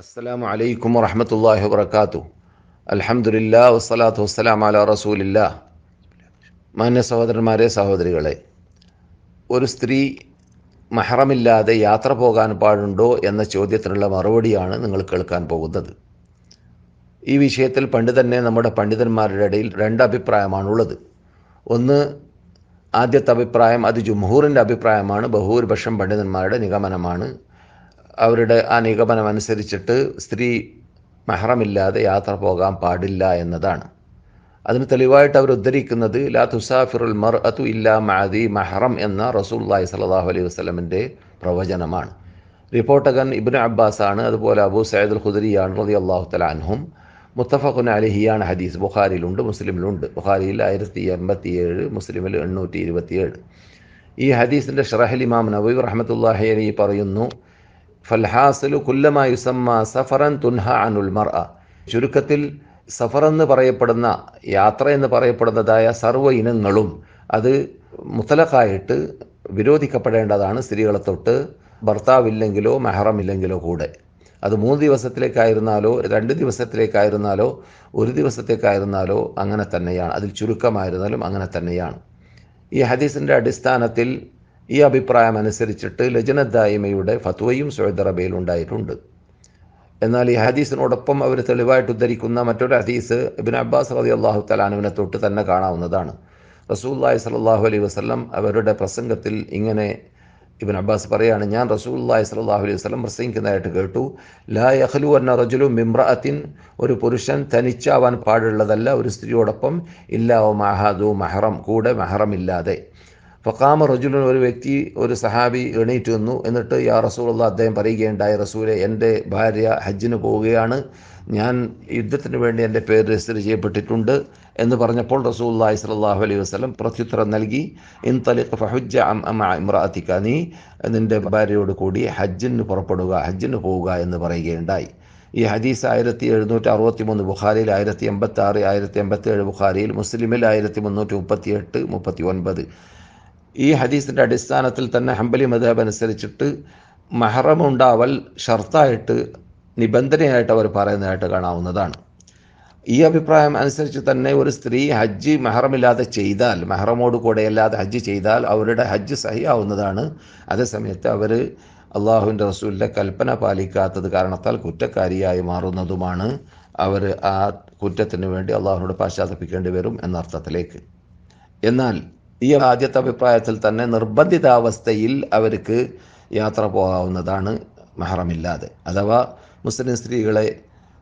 അസ്സലാമു അലൈക്കും വറഹമത്തല്ലാഹി വബർക്കാത്തു അൽഹംദുലില്ലാ വസ്സലാത്തു വസ്സലാം അല റസൂലില്ല മാന്യ സഹോദരന്മാരെ സഹോദരികളെ ഒരു സ്ത്രീ മഹറമില്ലാതെ യാത്ര പോകാൻ പാടുണ്ടോ എന്ന ചോദ്യത്തിനുള്ള മറുപടിയാണ് നിങ്ങൾ കേൾക്കാൻ പോകുന്നത്. ഈ വിഷയത്തിൽ പണ്ട് തന്നെ നമ്മുടെ പണ്ഡിതന്മാരുടെ ഇടയിൽ രണ്ട് അഭിപ്രായമാണുള്ളത്. ഒന്ന് ആദ്യത്തെ അഭിപ്രായം അത് ജുംഹൂറിന്റെ അഭിപ്രായമാണ്. ബഹൂരിപക്ഷം പണ്ഡിതന്മാരുടെ നിഗമനമാണ്. അവരുടെ ആ നിഗമനം അനുസരിച്ചിട്ട് സ്ത്രീ മെഹറമില്ലാതെ യാത്ര പോകാൻ പാടില്ല എന്നതാണ്. അതിന് തെളിവായിട്ട് അവർ ഉദ്ധരിക്കുന്നത് ലാ തുസാഫിറുൽ മർ അതു ഇല്ലാ മാദി മെഹറം എന്ന റസൂല്ലായി സലാഹു അലൈഹി വസ്ലമിന്റെ പ്രവചനമാണ്. റിപ്പോർട്ടകൻ ഇബിൻ അബ്ബാസ് ആണ് അതുപോലെ അബൂ സയ്യിദുൽ ഖുദരിയാണ് റതി അള്ളാഹു തലാൻഹും മുത്തഫഖുൻ അലിഹിയാണ് ഹദീസ്. ബുഖാരിയിലുണ്ട് മുസ്ലിമിലുണ്ട്. ബുഖാരിയിൽ ആയിരത്തി എൺപത്തി ഏഴ് മുസ്ലിമിൽ എണ്ണൂറ്റി ഇരുപത്തിയേഴ് ഈ ഹദീസിന്റെ ഷറഹൽ ഇമാം നബീബ് റഹമത്തുല്ലാഹി അലി പറയുന്നു ഫൽഹാസലു കുല്ലമാ യുസമ്മ സഫറൻ തുൻഹ അനുൽ മർ ചുരുക്കത്തിൽ സഫർ എന്ന് പറയപ്പെടുന്ന യാത്ര എന്ന് പറയപ്പെടുന്നതായ സർവ ഇനങ്ങളും അത് മുത്തലക്കായിട്ട് വിരോധിക്കപ്പെടേണ്ടതാണ് സ്ത്രീകളെ തൊട്ട് ഭർത്താവില്ലെങ്കിലോ മെഹറമില്ലെങ്കിലോ കൂടെ. അത് മൂന്ന് ദിവസത്തിലേക്കായിരുന്നാലോ രണ്ട് ദിവസത്തിലേക്കായിരുന്നാലോ ഒരു ദിവസത്തേക്കായിരുന്നാലോ അങ്ങനെ തന്നെയാണ്. അതിൽ ചുരുക്കമായിരുന്നാലും അങ്ങനെ തന്നെയാണ്. ഈ ഹദീസിന്റെ അടിസ്ഥാനത്തിൽ ഈ അഭിപ്രായം അനുസരിച്ചിട്ട് ലജനദായിമയുടെ ഫത്വയും സൗദി അറേബ്യയിൽ ഉണ്ടായിട്ടുണ്ട്. എന്നാൽ ഈ ഹദീസിനോടൊപ്പം അവർ തെളിവായിട്ട് ഉദ്ധരിക്കുന്ന മറ്റൊരു ഹദീസ് ഇബിൻ അബ്ബാസ് റതി അള്ളാഹു തലാനുവിനെ തൊട്ട് തന്നെ കാണാവുന്നതാണ്. റസൂല്ലായി സലാഹു അലൈഹി വസ്ലം അവരുടെ പ്രസംഗത്തിൽ ഇങ്ങനെ ഇബിൻ അബ്ബാസ് പറയാണ് ഞാൻ റസൂല്ലായി സലാഹു അലൈഹി വസ്ലം പ്രസംഗിക്കുന്നതായിട്ട് കേട്ടു. ലാ യഹ്ലു എന്ന റജുലു മിമ്രഅത്തിൻ ഒരു പുരുഷൻ തനിച്ചാവാൻ പാടുള്ളതല്ല ഒരു സ്ത്രീയോടൊപ്പം ഇല്ലാ മഹാദു മഹറം. കൂടെ മഹറമില്ലാതെ. ഫക്കാമ റജുലുൻ ഒരു വ്യക്തി ഒരു സഹാബി എണീറ്റ് വന്നു. എന്നിട്ട് യാ റസൂലുള്ള അദ്ദേഹം പറയുകയുണ്ടായി റസൂലെ എന്റെ ഭാര്യ ഹജ്ജിന് പോവുകയാണ്. ഞാൻ യുദ്ധത്തിന് വേണ്ടി എന്റെ പേര് രജിസ്റ്റർ ചെയ്യപ്പെട്ടിട്ടുണ്ട്. എന്ന് പറഞ്ഞപ്പോൾ റസൂല്ലാഹി സ്വല്ലല്ലാഹു അലൈഹി വസ്ലം പ്രത്യുത്തരം നൽകി ഇൻ തലിഖ് ഫഹുജ ഇമ്രാത്തിക്ക നീ നിന്റെ ഭാര്യയോട് കൂടി ഹജ്ജിന് പുറപ്പെടുക ഹജ്ജിന് പോവുക എന്ന് പറയുകയുണ്ടായി. ഈ ഹദീസ് ആയിരത്തി എഴുന്നൂറ്റി അറുപത്തി മൂന്ന് ബുഖാരിയിൽ ആയിരത്തി എൺപത്തി ആറ് ആയിരത്തി എൺപത്തി ഏഴ് ബുഖാരിയിൽ മുസ്ലിമിൽ ആയിരത്തി മുന്നൂറ്റി മുപ്പത്തി എട്ട് മുപ്പത്തി ഒൻപത്. ഈ ഹദീസിന്റെ അടിസ്ഥാനത്തിൽ തന്നെ ഹംബലി മദാബ് അനുസരിച്ചിട്ട് മഹറമുണ്ടാവൽ ഷർത്തായിട്ട് നിബന്ധനയായിട്ട് അവർ പറയുന്നതായിട്ട് കാണാവുന്നതാണ്. ഈ അഭിപ്രായം അനുസരിച്ച് തന്നെ ഒരു സ്ത്രീ ഹജ്ജ് മെഹറമില്ലാതെ ചെയ്താൽ മെഹറമോട് കൂടെ അല്ലാതെ ഹജ്ജ് ചെയ്താൽ അവരുടെ ഹജ്ജ് സഹിയാവുന്നതാണ്. അതേസമയത്ത് അവർ അള്ളാഹുവിന്റെ റസൂലിന്റെ കൽപ്പന പാലിക്കാത്തത് കാരണത്താൽ കുറ്റക്കാരിയായി മാറുന്നതുമാണ് അവർ ആ കുറ്റത്തിന് വേണ്ടി അള്ളാഹുനോട് പാശ്ചാത്തപിക്കേണ്ടി വരും എന്ന അർത്ഥത്തിലേക്ക് എന്നാൽ ഈ ആദ്യത്തെ അഭിപ്രായത്തിൽ തന്നെ നിർബന്ധിതാവസ്ഥയിൽ അവർക്ക് യാത്ര പോകാവുന്നതാണ് മെഹറമില്ലാതെ. അഥവാ മുസ്ലിം സ്ത്രീകളെ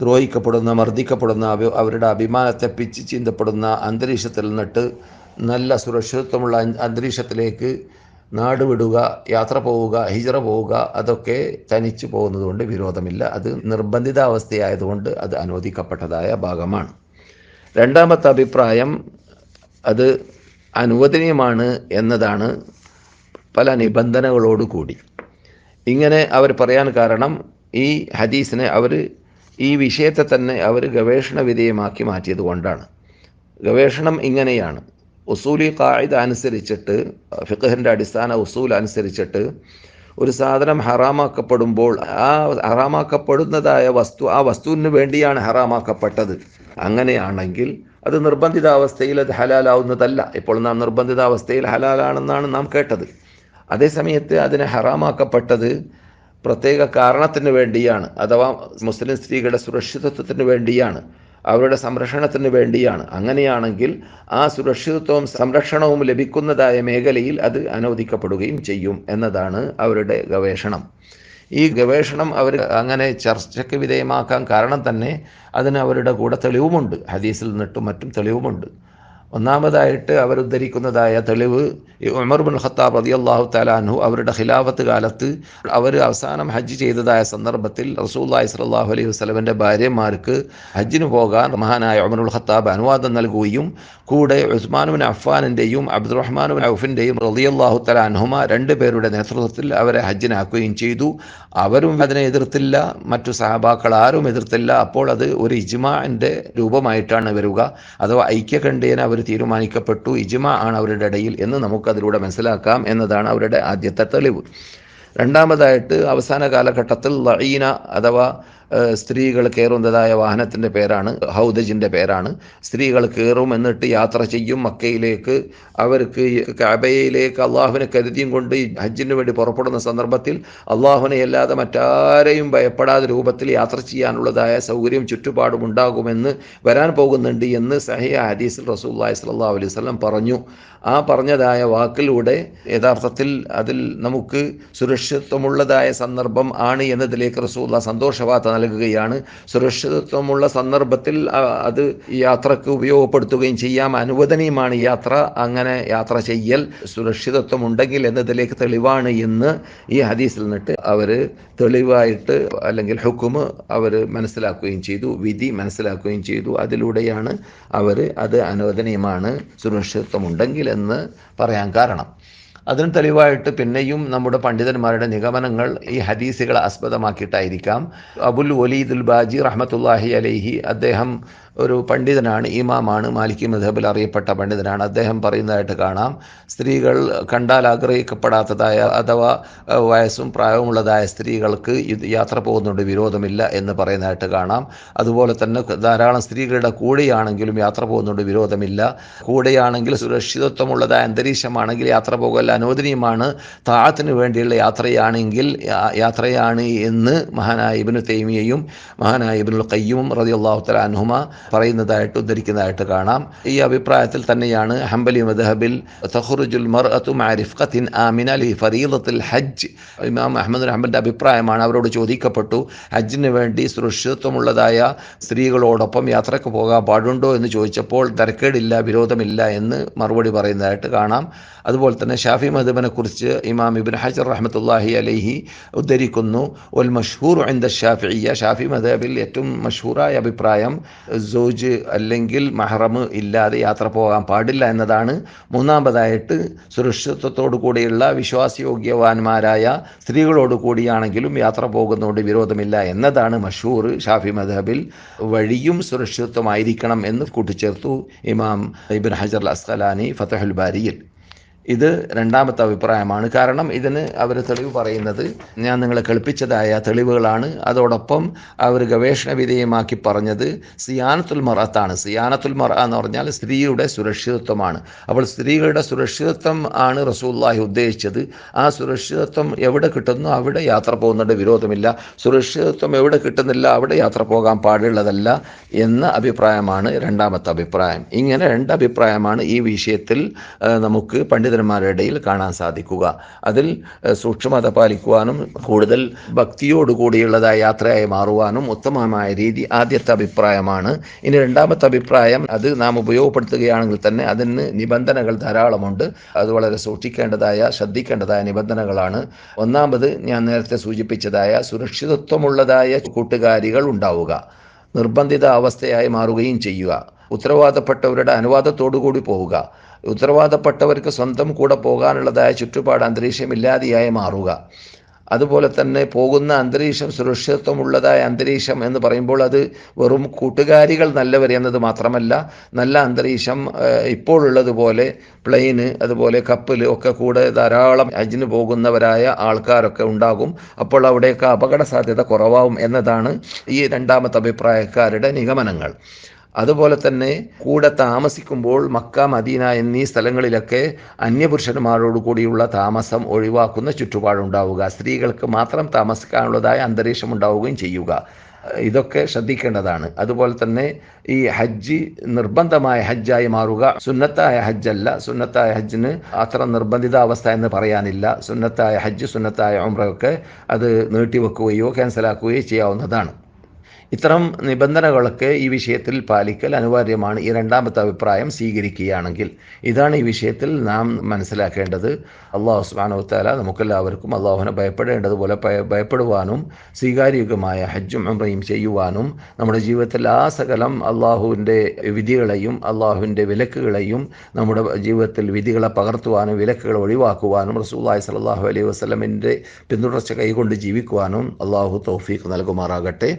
ദ്രോഹിക്കപ്പെടുന്ന മർദ്ദിക്കപ്പെടുന്ന അവരുടെ അഭിമാനത്തെ പിച്ച് ചീന്തപ്പെടുന്ന അന്തരീക്ഷത്തിൽ നിന്നിട്ട് നല്ല സുരക്ഷിതത്വമുള്ള അന്തരീക്ഷത്തിലേക്ക് നാട് വിടുക യാത്ര പോവുക ഹിജറ പോവുക അതൊക്കെ തനിച്ചു പോകുന്നതുകൊണ്ട് വിരോധമില്ല. അത് നിർബന്ധിതാവസ്ഥയായതുകൊണ്ട് അത് അനുവദിക്കപ്പെട്ടതായ ഭാഗമാണ്. രണ്ടാമത്തെ അഭിപ്രായം അത് അനുവദനീയമാണ് എന്നതാണ് പല നിബന്ധനകളോട് കൂടി. ഇങ്ങനെ അവർ പറയാൻ കാരണം ഈ ഹദീസിനെ അവർ ഈ വിഷയത്തെ തന്നെ അവർ ഗവേഷണ വിധേയമാക്കി മാറ്റിയത് കൊണ്ടാണ്. ഗവേഷണം ഇങ്ങനെയാണ്. ഉസൂലി കായിദ അനുസരിച്ചിട്ട് ഫിഖഹിന്റെ അടിസ്ഥാന ഉസൂൽ അനുസരിച്ചിട്ട് ഒരു സാധനം ഹറാമാക്കപ്പെടുമ്പോൾ ആ ഹറാമാക്കപ്പെടുന്നതായ വസ്തു ആ വസ്തുവിന് വേണ്ടിയാണ് ഹറാമാക്കപ്പെട്ടത്. അങ്ങനെയാണെങ്കിൽ അത് നിർബന്ധിതാവസ്ഥയിൽ അത് ഹലാലാവുന്നതല്ല. ഇപ്പോൾ നാം നിർബന്ധിതാവസ്ഥയിൽ ഹലാലാണെന്നാണ് നാം കേട്ടത്. അതേസമയത്ത് അതിനെ ഹറാമാക്കപ്പെട്ടത് പ്രത്യേക കാരണത്തിന് വേണ്ടിയാണ്. അഥവാ മുസ്ലിം സ്ത്രീകളുടെ സുരക്ഷിതത്വത്തിന് വേണ്ടിയാണ്. അവരുടെ സംരക്ഷണത്തിന് വേണ്ടിയാണ്. അങ്ങനെയാണെങ്കിൽ ആ സുരക്ഷിതത്വവും സംരക്ഷണവും ലഭിക്കുന്നതായ മേഖലയിൽ അത് അനുവദിക്കപ്പെടുകയും ചെയ്യും എന്നതാണ് അവരുടെ ഗവേഷണം. ഈ ഗവേഷണം അവർ അങ്ങനെ ചർച്ചയ്ക്ക് വിധേയമാക്കാൻ കാരണം തന്നെ അതിന് അവരുടെ കൂടെ തെളിവുമുണ്ട്. ഹദീസിൽ നിന്നിട്ടും മറ്റും തെളിവുമുണ്ട്. ഒന്നാമതായിട്ട് അവരുദ്ധരിക്കുന്നതായ തെളിവ് ഉമർ ബുൽ ഖത്താബ് റതി അള്ളാഹു തലാൻഹു അവരുടെ ഖിലാഫത്ത് കാലത്ത് അവർ അവസാനം ഹജ്ജ് ചെയ്തതായ സന്ദർഭത്തിൽ റസൂല്ലായി സ്വല്ലല്ലാഹു അലൈഹി വസ്ലമിന്റെ ഭാര്യമാർക്ക് ഹജ്ജിന് പോകാൻ മഹാനായ ഉമർ ഉൽ ഖത്താബ് അനുവാദം നൽകുകയും കൂടെ ഉസ്മാനുബിൻ അഫ്ഫാനിന്റെയും അബ്ദുറഹ്മാനുബിൻ ഔഫിന്റെയും റളിയല്ലാഹു തലാൻഹുമ രണ്ട് പേരുടെ നേതൃത്വത്തിൽ അവരെ ഹജ്ജിനാക്കുകയും ചെയ്തു. അവരും അതിനെ എതിർത്തില്ല മറ്റു സഹബാക്കൾ ആരും എതിർത്തില്ല. അപ്പോൾ അത് ഒരു ഇജ്മാന്റെ രൂപമായിട്ടാണ് വരിക. അഥവാ ഐക്യകണ്ഠേന അവർ തീരുമാനിക്കപ്പെട്ടു. ഇജ്മ ആണ് അവരുടെ ഇടയിൽ എന്ന് നമുക്കതിലൂടെ മനസ്സിലാക്കാം എന്നതാണ് അവരുടെ ആദ്യത്തെ തെളിവ്. രണ്ടാമതായിട്ട് അവസാന കാലഘട്ടത്തിൽ ലഈന അഥവാ സ്ത്രീകൾ കയറുന്നതായ വാഹനത്തിന്റെ പേരാണ് ഹൗദജിന്റെ പേരാണ്. സ്ത്രീകൾ കയറും എന്നിട്ട് യാത്ര ചെയ്യും മക്കയിലേക്ക്. അവർക്ക് കബയിലേക്ക് അള്ളാഹുവിനെ കരുതിയും കൊണ്ട് ഹജ്ജിന് വേണ്ടി പുറപ്പെടുന്ന സന്ദർഭത്തിൽ അള്ളാഹുവിനെ അല്ലാതെ മറ്റാരെയും ഭയപ്പെടാതെ രൂപത്തിൽ യാത്ര ചെയ്യാനുള്ളതായ സൗകര്യം ചുറ്റുപാടും ഉണ്ടാകുമെന്ന് വരാൻ പോകുന്നുണ്ട് എന്ന് സഹിയ ഹദീസിൽ റസൂല്ലായി സല്ലാ അലൈഹി വസല്ലം പറഞ്ഞു. ആ പറഞ്ഞതായ വാക്കിലൂടെ യഥാർത്ഥത്തിൽ അതിൽ നമുക്ക് സുരക്ഷിതത്വമുള്ളതായ സന്ദർഭം ആണ് എന്നതിലേക്ക് റസൂല്ല സന്തോഷവാർത്ത നൽകുകയാണ്. സുരക്ഷിതത്വമുള്ള സന്ദർഭത്തിൽ അത് യാത്രയ്ക്ക് ഉപയോഗപ്പെടുത്തുകയും ചെയ്യാം. അനുവദനീയമാണ് യാത്ര. അങ്ങനെ യാത്ര ചെയ്യൽ സുരക്ഷിതത്വം ഉണ്ടെങ്കിൽ എന്നതിലേക്ക് തെളിവാണ് എന്ന് ഈ ഹദീസിൽ നിന്നിട്ട് അവർ തെളിവായിട്ട് അല്ലെങ്കിൽ ഹുക്കുമ് അവർ മനസ്സിലാക്കുകയും ചെയ്തു. വിധി മനസ്സിലാക്കുകയും ചെയ്തു. അതിലൂടെയാണ് അവർ അത് അനുവദനീയമാണ്. സുരക്ഷിതത്വം ഉണ്ടെങ്കിൽ എന്ന് പറയാൻ കാരണം. അതിന് തെളിവായിട്ട് പിന്നെയും നമ്മുടെ പണ്ഡിതന്മാരുടെ നിഗമനങ്ങൾ ഈ ഹദീസുകൾ ആസ്പദമാക്കിയിട്ടായിരിക്കാം. അബുൽ വലീദുൽ ബാജി റഹ്മത്തുല്ലാഹി അലൈഹി അദ്ദേഹം ഒരു പണ്ഡിതനാണ് ഇമാമാണ് മാലിക്കി മധബിൽ അറിയപ്പെട്ട പണ്ഡിതനാണ്. അദ്ദേഹം പറയുന്നതായിട്ട് കാണാം സ്ത്രീകൾ കണ്ടാൽ ആഗ്രഹിക്കപ്പെടാത്തതായ അഥവാ വയസ്സും പ്രായവുമുള്ളതായ സ്ത്രീകൾക്ക് യാത്ര പോകുന്നുണ്ട് വിരോധമില്ല എന്ന് പറയുന്നതായിട്ട് കാണാം. അതുപോലെ തന്നെ ധാരാളം സ്ത്രീകളുടെ കൂടെയാണെങ്കിലും യാത്ര പോകുന്നുണ്ട് വിരോധമില്ല. കൂടെയാണെങ്കിൽ സുരക്ഷിതത്വമുള്ളതായ അന്തരീക്ഷമാണെങ്കിൽ യാത്ര പോകൽ അനുവദനീയമാണ്. താഴത്തിന് വേണ്ടിയുള്ള യാത്രയാണെങ്കിൽ യാത്രയാണ് എന്ന് മഹാനായ ഇബിനു തൈമിയയും മഹാനായ ഇബിനുൽ കയ്യും റതി അള്ളാഹു തലാൻഹുമ പറയുന്നതായിട്ട് ഉദ്ധരിക്കുന്നതായിട്ട് കാണാം. ഈ അഭിപ്രായത്തിൽ തന്നെയാണ് ഹംബലി മദ്ഹബിൽ തഖ്റുജുൽ മർഅത്തു മഅ റിഫ്ഖത്തിൻ ആമിന ലി ഫരീദത്തിൽ ഹജ്ജ്. ഇമാം അഹമ്മദ് ഹംബലിന്റെ അഭിപ്രായമാണ് അവരോട് ചോദിക്കപ്പെട്ടു. ഹജ്ജിന് വേണ്ടി സുരക്ഷിതത്വമുള്ളതായ സ്ത്രീകളോടൊപ്പം യാത്രയ്ക്ക് പോകാൻ പാടുണ്ടോ എന്ന് ചോദിച്ചപ്പോൾ തരക്കേടില്ല വിരോധമില്ല എന്ന് മറുപടി പറയുന്നതായിട്ട് കാണാം. അതുപോലെ തന്നെ ഷാഫി മദബിനെ കുറിച്ച് ഇമാം ഇബിൻ ഹജർ റഹ്മത്തുല്ലാഹി അലൈഹി ഉദ്ധരിക്കുന്നു ഒൽ മഷൂർ എന്ത ഷാഫിയ ഷാഫി മദബിൽ ഏറ്റവും മഷൂറായ അഭിപ്രായം സോജ് അല്ലെങ്കിൽ മഹറം ഇല്ലാതെ യാത്ര പോകാൻ പാടില്ല എന്നതാണ് മൂന്നാമതായിട്ട് സുരക്ഷിതത്വത്തോടു കൂടിയുള്ള വിശ്വാസയോഗ്യവാന്മാരായ സ്ത്രീകളോട് കൂടിയാണെങ്കിലും യാത്ര പോകുന്നതുകൊണ്ട് വിരോധമില്ല എന്നതാണ് മഷൂർ ഷാഫി മധബിൽ വഴിയും സുരക്ഷിതത്വമായിരിക്കണം എന്ന് കൂട്ടിച്ചേർത്തു ഇമാം ഇബിൻ ഹജർ അൽ അസ്കലാനി ഫതഹുൽ ബാരിയിൽ. ഇത് രണ്ടാമത്തെ അഭിപ്രായമാണ്. കാരണം ഇതിന് അവർ തെളിവ് പറയുന്നത് ഞാൻ നിങ്ങളെ കളിപ്പിച്ചതായ തെളിവുകളാണ്. അതോടൊപ്പം അവർ ഗവേഷണ വിധേയമാക്കി പറഞ്ഞത് സിയാനത്തുൽ മറത്താണ് സിയാനത്തുൽ മറ എന്ന് പറഞ്ഞാൽ സ്ത്രീയുടെ സുരക്ഷിതത്വമാണ്. അപ്പോൾ സ്ത്രീകളുടെ സുരക്ഷിതത്വം ആണ് റസൂല്ലാഹി ഉദ്ദേശിച്ചത്. ആ സുരക്ഷിതത്വം എവിടെ കിട്ടുന്നു? അവിടെ യാത്ര പോകുന്നുണ്ട് വിരോധമില്ല. സുരക്ഷിതത്വം എവിടെ കിട്ടുന്നില്ല? അവിടെ യാത്ര പോകാൻ പാടുള്ളതല്ല എന്ന അഭിപ്രായമാണ് രണ്ടാമത്തെ അഭിപ്രായം. ഇങ്ങനെ രണ്ട് അഭിപ്രായമാണ് ഈ വിഷയത്തിൽ നമുക്ക് നമുക്ക് പണ്ഡിതന്മാരുടെ ഇടയിൽ കാണാൻ സാധിക്കുക. അതിൽ സൂക്ഷ്മത പാലിക്കുവാനും കൂടുതൽ ഭക്തിയോടുകൂടിയുള്ളതായ യാത്രയായി മാറുവാനും ഉത്തമമായ രീതി ആദ്യത്തെ അഭിപ്രായമാണ്. ഇനി രണ്ടാമത്തെ അഭിപ്രായം അത് നാം ഉപയോഗപ്പെടുത്തുകയാണെങ്കിൽ തന്നെ അതിന് നിബന്ധനകൾ ധാരാളമുണ്ട്. അത് വളരെ സൂക്ഷിക്കേണ്ടതായ ശ്രദ്ധിക്കേണ്ടതായ നിബന്ധനകളാണ്. ഒന്നാമത് ഞാൻ നേരത്തെ സൂചിപ്പിച്ചതായ സുരക്ഷിതത്വമുള്ളതായ കൂട്ടുകാരികൾ ഉണ്ടാവുക. നിർബന്ധിത അവസ്ഥയായി മാറുകയും ചെയ്യുക. ഉത്തരവാദപ്പെട്ടവരുടെ അനുവാദത്തോടുകൂടി പോവുക. ഉത്തരവാദപ്പെട്ടവർക്ക് സ്വന്തം കൂടെ പോകാനുള്ളതായ ചുറ്റുപാട് അന്തരീക്ഷമില്ലാതെയായി മാറുക. അതുപോലെ തന്നെ പോകുന്ന അന്തരീക്ഷം സുരക്ഷിതത്വമുള്ളതായ അന്തരീക്ഷം എന്ന് പറയുമ്പോൾ അത് വെറും കൂട്ടുകാരികൾ നല്ലവർ എന്നത് മാത്രമല്ല നല്ല അന്തരീക്ഷം ഇപ്പോഴുള്ളതുപോലെ പ്ലെയിന് അതുപോലെ കപ്പൽ ഒക്കെ കൂടെ ധാരാളം അജിന് പോകുന്നവരായ ആൾക്കാരൊക്കെ ഉണ്ടാകും. അപ്പോൾ അവിടെയൊക്കെ അപകട സാധ്യത കുറവാകും എന്നതാണ് ഈ രണ്ടാമത്തെ അഭിപ്രായക്കാരുടെ നിഗമനങ്ങൾ. അതുപോലെ തന്നെ കൂടെ താമസിക്കുമ്പോൾ മക്ക മദീന എന്നീ സ്ഥലങ്ങളിലൊക്കെ അന്യപുരുഷന്മാരോട് കൂടിയുള്ള താമസം ഒഴിവാക്കുന്ന ചുറ്റുപാടുണ്ടാവുക. സ്ത്രീകൾക്ക് മാത്രം താമസിക്കാനുള്ളതായ അന്തരീക്ഷം ഉണ്ടാവുകയും ചെയ്യുക. ഇതൊക്കെ ശ്രദ്ധിക്കേണ്ടതാണ്. അതുപോലെ തന്നെ ഈ ഹജ്ജ് നിർബന്ധമായ ഹജ്ജായി മാറുക. സുന്നത്തായ ഹജ്ജല്ല. സുന്നത്തായ ഹജ്ജിന് അത്ര നിർബന്ധിത അവസ്ഥ എന്ന് പറയാനില്ല. സുന്നത്തായ ഹജ്ജ് സുന്നത്തായ ഉമ്രയൊക്കെ അത് നീട്ടിവെക്കുകയോ ക്യാൻസലാക്കുകയോ ചെയ്യാവുന്നതാണ്. ഇത്തരം നിബന്ധനകളൊക്കെ ഈ വിഷയത്തിൽ പാലിക്കൽ അനിവാര്യമാണ് ഈ രണ്ടാമത്തെ അഭിപ്രായം സ്വീകരിക്കുകയാണെങ്കിൽ. ഇതാണ് ഈ വിഷയത്തിൽ നാം മനസ്സിലാക്കേണ്ടത്. അള്ളാഹു സുബാനുത്താല നമുക്കെല്ലാവർക്കും അള്ളാഹുവിനെ ഭയപ്പെടേണ്ടതുപോലെ ഭയ- ഭയപ്പെടുവാനും സ്വീകാര്യമായ ഹജ്ജും ഉംറയും ചെയ്യുവാനും നമ്മുടെ ജീവിതത്തിൽ ആ സകലം അള്ളാഹുവിന്റെ വിധികളെയും അള്ളാഹുവിന്റെ വിലക്കുകളെയും നമ്മുടെ ജീവിതത്തിൽ വിധികളെ പകർത്തുവാനും വിലക്കുകൾ ഒഴിവാക്കുവാനും റസൂല്ലായി സലാഹു അലൈഹി വസ്ലമിന്റെ പിന്തുടർച്ച കൈകൊണ്ട് ജീവിക്കുവാനും അള്ളാഹു തൗഫീഖ് നൽകുമാറാകട്ടെ.